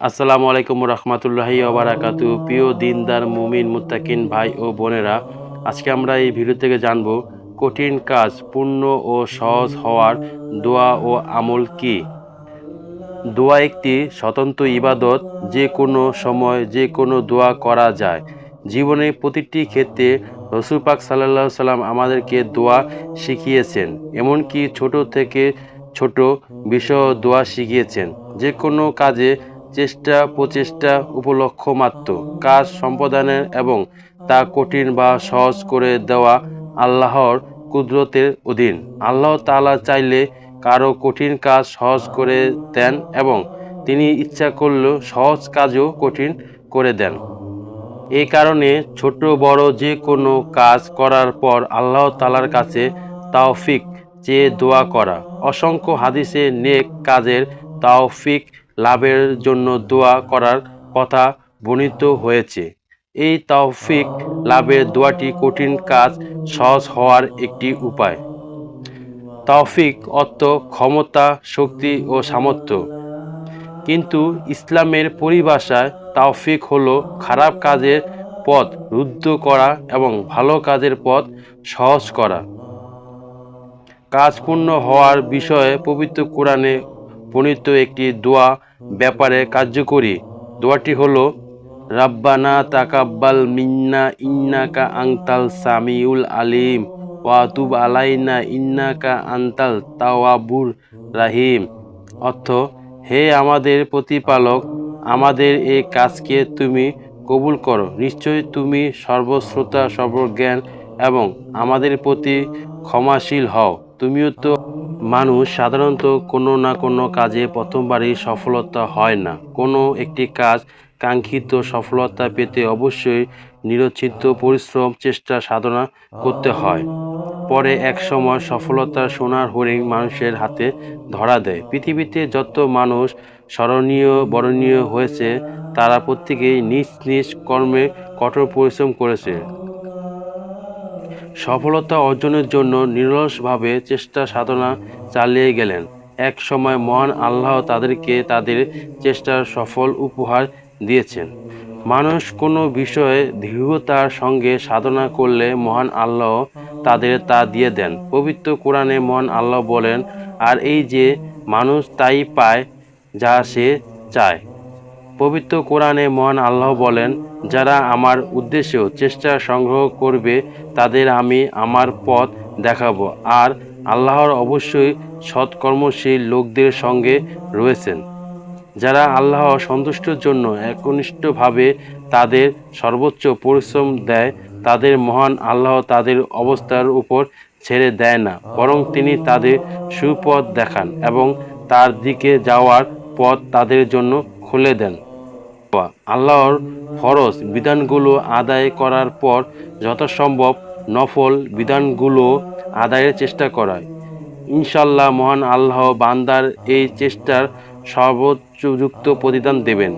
আসসালামু আলাইকুম রহমতুল্লাহি ওবারাকাতু প্রিয় দিনদার, মুমিন, মুত্তাকিন ভাই ও বোনেরা, আজকে আমরা এই ভিডিও থেকে জানব কঠিন কাজ পূর্ণ ও সহজ হওয়ার দোয়া ও আমল কি? দোয়া একটি স্বতন্ত্র ইবাদত, যে কোনো সময় যে কোনো দোয়া করা যায়। জীবনের প্রতিটি ক্ষেত্রে রসুল পাক সাল্লাম আমাদেরকে দোয়া শিখিয়েছেন, এমনকি ছোট থেকে ছোট বিষয় দোয়া শিখিয়েছেন। যে কোনো কাজে চেষ্টা প্রচেষ্টা উপলক্ষ মাত্র। কাজ সম্পাদনের এবং তা কঠিন বা সহজ করে দেওয়া আল্লাহর কুদরতের অধীন। আল্লাহ তালা চাইলে কারও কঠিন কাজ সহজ করে দেন এবং তিনি ইচ্ছা করলেও সহজ কাজও কঠিন করে দেন। এই কারণে ছোট বড় যে কোনো কাজ করার পর আল্লাহ তালার কাছে তাওফিক চেয়ে দোয়া করা। অসংখ্য হাদিসে নেক কাজের তাওফিক লাভের জন্য দোয়া করার কথা বর্ণিত হয়েছে। এই তাওফিক লাভের দোয়াটি কঠিন কাজ, সহজ হওয়ার একটি উপায়। তাওফিক অর্থ ক্ষমতা, শক্তি ও সামর্থ্য। কিন্তু ইসলামের পরিভাষায় তাওফিক হলো খারাপ কাজের পথ রুদ্ধ করা এবং ভালো কাজের পথ সহজ করা। কাজ পূর্ণ হওয়ার বিষয়ে পবিত্র কোরআনে প্রণীত একটি দোয়া ব্যাপারে কার্যকরী দোয়াটি হলো, রাব্বানা তাকাব্বাল মিন্না ইন্নাকা আংতাল সামিউল আলিম ওয়াতুব আলাইনা ইন্নাকা আন্তাল তাওয়াবুর রাহিম। অর্থ, হে আমাদের প্রতিপালক, আমাদের এই কাজকে তুমি কবুল করো। নিশ্চয়ই তুমি সর্বশ্রোতা, সর্বজ্ঞান এবং আমাদের প্রতি ক্ষমাশীল হও। তুমিও তো মানুষ, সাধারণত কোনো না কোনো কাজে প্রথমবারই সফলতা হয় না। কোনো একটি কাজ কাঙ্ক্ষিত সফলতা পেতে অবশ্যই নিরচিত পরিশ্রম, চেষ্টা, সাধনা করতে হয়। পরে এক সময় সফলতার সোনার হরিণ মানুষের হাতে ধরা দেয়। পৃথিবীতে যত মানুষ স্মরণীয়, বরণীয় হয়েছে, তারা প্রত্যেকেই নিজ নিজ কর্মে কঠোর পরিশ্রম করেছে। সফলতা অর্জনের জন্য নিরলসভাবে চেষ্টা সাধনা চালিয়ে গেলেন। এক সময় মহান আল্লাহ তাদেরকে তাদের চেষ্টার সফল উপহার দিয়েছেন। মানুষ কোনো বিষয়ে দৃঢ়তার সঙ্গে সাধনা করলে মহান আল্লাহ তাদের তা দিয়ে দেন। পবিত্র কোরআনে মহান আল্লাহ বলেন, আর এই যে মানুষ তাই পায় যা সে চায়। পবিত্র কোরআনে মহান আল্লাহ বলেন যারা আমার উদ্দেশ্যেও চেষ্টা সংগ্রহ করবে, তাদের আমি আমার পথ দেখাবো। আর আল্লাহর অবশ্যই সৎকর্মশীল লোকদের সঙ্গে রয়েছেন। যারা আল্লাহ সন্তুষ্টর জন্য একনিষ্ঠভাবে তাদের সর্বোচ্চ পরিশ্রম দেয়, তাদের মহান আল্লাহ তাদের অবস্থার উপর ছেড়ে দেয় না, বরং তিনি তাদের সুপথ দেখান এবং তার দিকে যাওয়ার পথ তাদের জন্য খুলে দেন। আল্লাহর ফরজ বিধানগুলো আদায় করার পর যথাসম্ভব নফল বিধানগুলো আদায়ের চেষ্টা করায়। ইনশাল্লাহ মহান আল্লাহ বান্দার এই চেষ্টার সর্বোচ্চযুক্ত প্রতিদান দেবেন।